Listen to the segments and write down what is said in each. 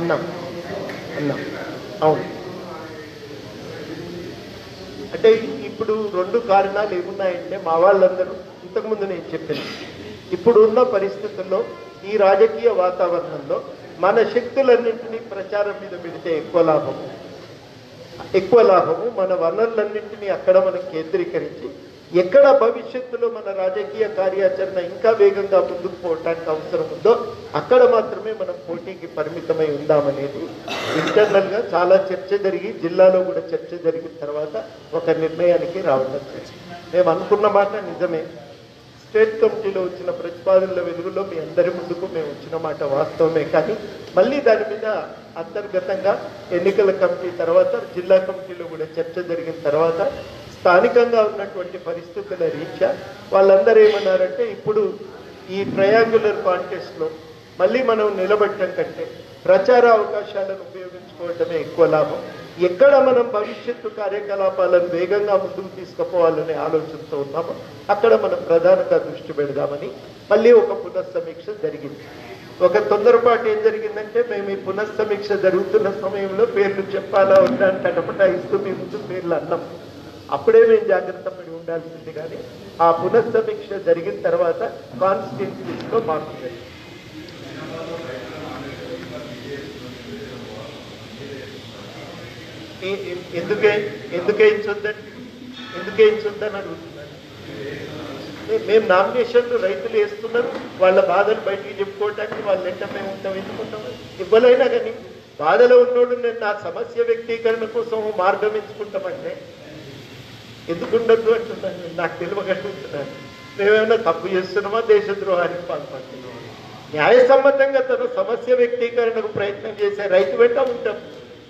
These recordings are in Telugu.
అన్నాం. అన్నాం. అవును. అంటే ఇప్పుడు రెండు కారణాలు ఏమున్నాయంటే మా వాళ్ళందరూ ఇంతకుముందు నేను చెప్పాను ఇప్పుడు ఉన్న పరిస్థితుల్లో ఈ రాజకీయ వాతావరణంలో మన శక్తులన్నింటినీ ప్రచారం మీద పెడితే ఎక్కువ లాభము ఎక్కువ లాభము మన వనరులన్నింటినీ అక్కడ మనం కేంద్రీకరించి ఎక్కడ భవిష్యత్తులో మన రాజకీయ కార్యాచరణ ఇంకా వేగంగా ముందుకు పోవటానికి అవసరం ఉందో అక్కడ మాత్రమే మనం పోటీకి పరిమితమై ఉందామనేది ఇంటర్నల్గా చాలా చర్చ జరిగి జిల్లాలో కూడా చర్చ జరిగిన తర్వాత ఒక నిర్ణయానికి రావడం మేము అనుకున్న మాట నిజమే. స్టేట్ కమిటీలో వచ్చిన ప్రతిపాదనల వెలుగులో మీ అందరి ముందుకు మేము వచ్చిన మాట వాస్తవమే. కానీ మళ్ళీ దాని మీద అంతర్గతంగా ఎన్నికల కమిటీ తర్వాత జిల్లా కమిటీలో కూడా చర్చ జరిగిన తర్వాత స్థానికంగా ఉన్నటువంటి పరిస్థితుల రీత్యా వాళ్ళందరూ ఏమన్నారంటే ఇప్పుడు ఈ ట్రయాంగులర్ కాంటెస్ట్లో మళ్ళీ మనం నిలబడటం కంటే ప్రచార అవకాశాలను ఉపయోగించుకోవటమే ఎక్కువ లాభం. ఎక్కడ మనం భవిష్యత్తు కార్యకలాపాలను వేగంగా ముందుకు తీసుకుపోవాలనే ఆలోచనతో ఉన్నామో అక్కడ మనం ప్రధానంగా దృష్టి పెడదామని మళ్ళీ ఒక పునఃసమీక్ష జరిగింది. ఒక తొందరపాటు ఏం జరిగిందంటే మేము ఈ పునఃసమీక్ష జరుగుతున్న సమయంలో పేర్లు చెప్పాలా ఉంటా అని టటపటాయిస్తూ మీ ముందు పేర్లు అన్నాం. అప్పుడే మేము జాగ్రత్త పడి ఉండాల్సింది కానీ ఆ పునఃసమీక్ష జరిగిన తర్వాత కాన్స్టిట్యూన్సీస్లో మార్పు జరిగింది. ఎందుకే ఎందుకేయించొద్దండి ఎందుకేయించొద్దని అడుగుతున్నాను మేము నామినేషన్లు రైతులు వేస్తున్నారు. వాళ్ళ బాధను బయటికి చెప్పుకోవటానికి వాళ్ళ ఎంట మేము ఉంటాం. ఎందుకుంటాం? ఇవ్వలైనా కానీ బాధలో ఉన్నోడు నేను నా సమస్య వ్యక్తీకరణ కోసం మార్గం ఎంచుకుంటామంటే ఎందుకు ఉండద్దు అంటున్నాను నాకు తెలియగలుగుతున్నాను మేమేమైనా తప్పు చేస్తున్నామా? దేశద్రోహానికి పాల్పడుతున్నామా? న్యాయసమ్మతంగా తన సమస్య వ్యక్తీకరణకు ప్రయత్నం చేసే రైతు వెంట ఉంటాం.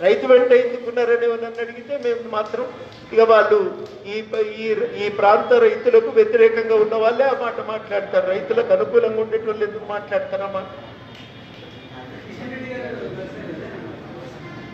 రైతు వెంట ఎందుకున్నారని నన్ను అడిగితే మేము మాత్రం ఇక వాళ్ళు ఈ ఈ ఈ ప్రాంత రైతులకు వ్యతిరేకంగా ఉన్న వాళ్ళే ఆ మాట మాట్లాడతారు. రైతులకు అనుకూలంగా ఉండేటోళ్ళు ఎందుకు మాట్లాడతారమ్మా?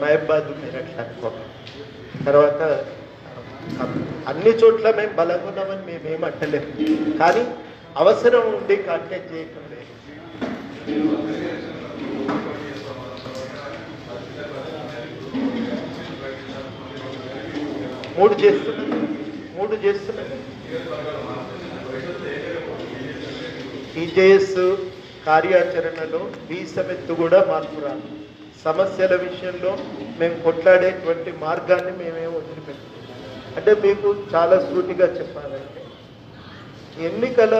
మహబాద్ మీరు అట్లా అనుకోండి తర్వాత అన్ని చోట్ల మేము బలంగా ఉన్నామని మేమేం అంటలేము. కానీ అవసరం ఉండి కాంటాక్ట్ చేయటం లేదు. మూడు చేస్తున్నది. మూడు చేస్తున్నది. టీజేఎస్ కార్యాచరణలో బీసమెత్తు కూడా మార్పు రాదు. సమస్యల విషయంలో మేము కొట్లాడేటువంటి మార్గాన్ని మేమే వదిలిపెట్టాం అంటే మీకు చాలా సూటిగా చెప్పాలంటే ఎన్నికల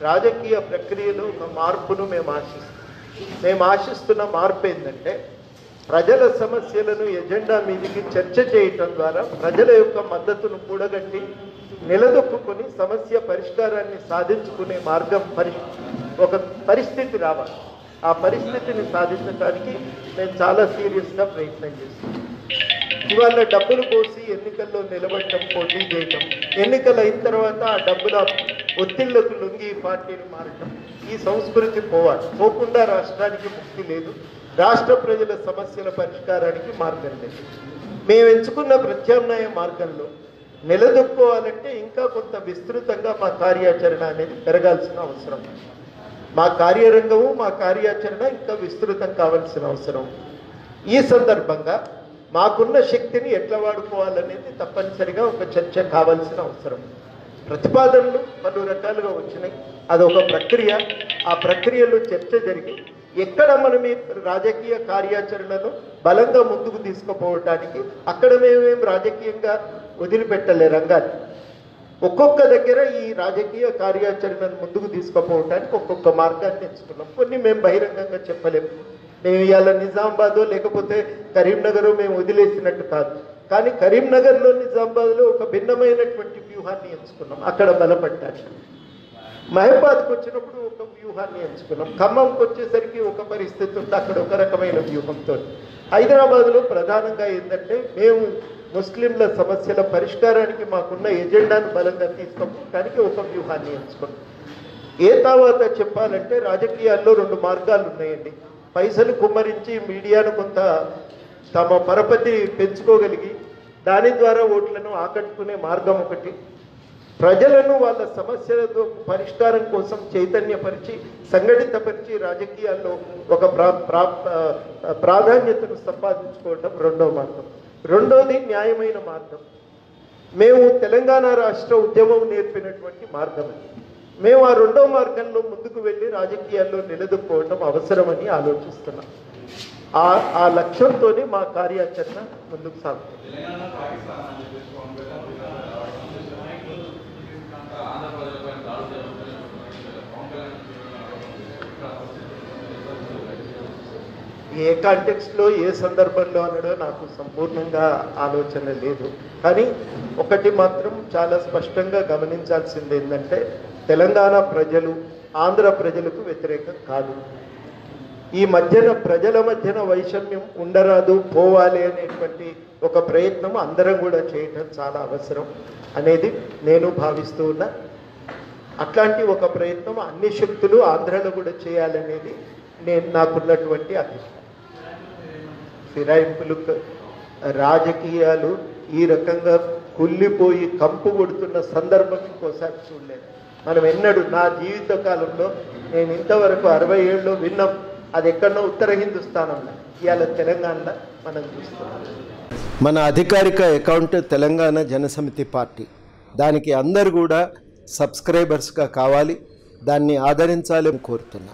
రాజకీయ ప్రక్రియలో ఒక మార్పును మేము ఆశిస్తాం మేము ఆశిస్తున్న మార్పు ఏంటంటే ప్రజల సమస్యలను ఎజెండా మీదికి చర్చ చేయటం ద్వారా ప్రజల యొక్క మద్దతును కూడగట్టి నిలదొక్కుని సమస్య పరిష్కారాన్ని సాధించుకునే మార్గం పరి ఒక పరిస్థితి రావాలి. ఆ పరిస్థితిని సాధించడానికి మేము చాలా సీరియస్గా ప్రయత్నం చేస్తున్నాం ఇవాళ డబ్బులు పోసి ఎన్నికల్లో నిలబడటం పోటీ చేయటం ఎన్నికలు అయిన తర్వాత ఆ డబ్బుల ఒత్తిళ్ళకు లొంగి పార్టీని మారటం ఈ సంస్కృతి పోవాలి. పోకుండా రాష్ట్రానికి ముక్తి లేదు. రాష్ట్ర ప్రజల సమస్యల పరిష్కారానికి మార్గం లేదు. మేము ఎంచుకున్న ప్రత్యామ్నాయ మార్గంలో నిలదొక్కోవాలంటే ఇంకా కొంత విస్తృతంగా మా కార్యాచరణ అనేది పెరగాల్సిన అవసరం. ఉంది. మా కార్యరంగము మా కార్యాచరణ ఇంకా విస్తృతం కావాల్సిన అవసరం. ఈ సందర్భంగా మాకున్న శక్తిని ఎట్లా వాడుకోవాలనేది తప్పనిసరిగా ఒక చర్చ కావాల్సిన అవసరం. ప్రతిపాదనలు పలు రకాలుగా వచ్చినాయి. అదొక ప్రక్రియ. ఆ ప్రక్రియలో చర్చ జరిగి ఎక్కడ మనం ఈ రాజకీయ కార్యాచరణను బలంగా ముందుకు తీసుకుపోవటానికి అక్కడ మేమేం రాజకీయంగా వదిలిపెట్టలే రంగాన్ని. ఒక్కొక్క దగ్గర ఈ రాజకీయ కార్యాచరణను ముందుకు తీసుకుపోవటానికి ఒక్కొక్క మార్గాన్ని ఎంచుకున్నాం కొన్ని మేము బహిరంగంగా చెప్పలేము. మేము ఇవాళ నిజామాబాద్ లేకపోతే కరీంనగర్ మేము వదిలేసినట్టు కాదు. కానీ కరీంనగర్లో నిజామాబాద్లో ఒక భిన్నమైనటువంటి వ్యూహాన్ని ఎంచుకున్నాం. అక్కడ బలపడ్డానికి మహబాద్కి వచ్చినప్పుడు ఒక వ్యూహాన్ని ఎంచుకున్నాం. ఖమ్మంకి వచ్చేసరికి ఒక పరిస్థితి ఉంది. అక్కడ ఒక రకమైన వ్యూహంతో. హైదరాబాద్లో ప్రధానంగా ఏంటంటే మేము ముస్లింల సమస్యల పరిష్కారానికి మాకున్న ఎజెండాను బలంగా తీసుకోవడానికి ఒక వ్యూహాన్ని ఎంచుకున్నాం ఏ తర్వాత చెప్పాలంటే రాజకీయాల్లో రెండు మార్గాలు ఉన్నాయండి. పైసలు కుమ్మరించి మీడియాను కొంత తమ పరపతి పెంచుకోగలిగి దాని ద్వారా ఓట్లను ఆకట్టుకునే మార్గం ఒకటి. ప్రజలను వాళ్ళ సమస్యలతో పరిష్కారం కోసం చైతన్యపరిచి సంఘటితపరిచి రాజకీయాల్లో ఒక ప్రా ప్రా- ప్రాధాన్యతను సంపాదించుకోవడం రెండో మార్గం. రెండోది న్యాయమైన మార్గం. మేము తెలంగాణ రాష్ట్ర ఉద్యమం నేర్పినటువంటి మార్గం అది. మేము ఆ రెండో మార్గంలో ముందుకు వెళ్ళి రాజకీయాల్లో నిలదొక్కుకోవడం అవసరమని ఆలోచిస్తున్నాం. ఆ ఆ లక్ష్యంతోనే మా కార్యాచరణ ముందుకు సాగుతుంది. ఏ కాంటెక్స్లో ఏ సందర్భంలో అనడో నాకు సంపూర్ణంగా ఆలోచన లేదు. కానీ ఒకటి మాత్రం చాలా స్పష్టంగా గమనించాల్సింది ఏంటంటే తెలంగాణ ప్రజలు ఆంధ్ర ప్రజలకు వ్యతిరేకం కాదు. ఈ మధ్యన ప్రజల మధ్యన వైషమ్యం ఉండరాదు పోవాలి అనేటువంటి ఒక ప్రయత్నం అందరం కూడా చేయటం చాలా అవసరం అనేది నేను భావిస్తూ ఉన్నా. అట్లాంటి ఒక ప్రయత్నం అన్ని శక్తులు ఆంధ్రలో కూడా చేయాలనేది నేను నాకున్నటువంటి అభిప్రాయం. ఫిరాయింపులు రాజకీయాలు ఈ రకంగా కుళ్ళిపోయి కంపు కొడుతున్న సందర్భం ఇంకోసారి చూడలేదు. మనం ఎన్నడూ నా జీవిత కాలంలో నేను ఇంతవరకు అరవై ఏళ్ళు విన్నాం. అది ఎక్కడో ఉత్తర హిందుస్థానంలో ఇవాళ తెలంగాణలో మనం చూస్తున్నాం. మన అధికారిక అకౌంట్ తెలంగాణ జనసమితి పార్టీ. దానికి అందరు కూడా సబ్స్క్రైబర్స్గా కావాలి. దాన్ని ఆదరించాలని కోరుతున్నా.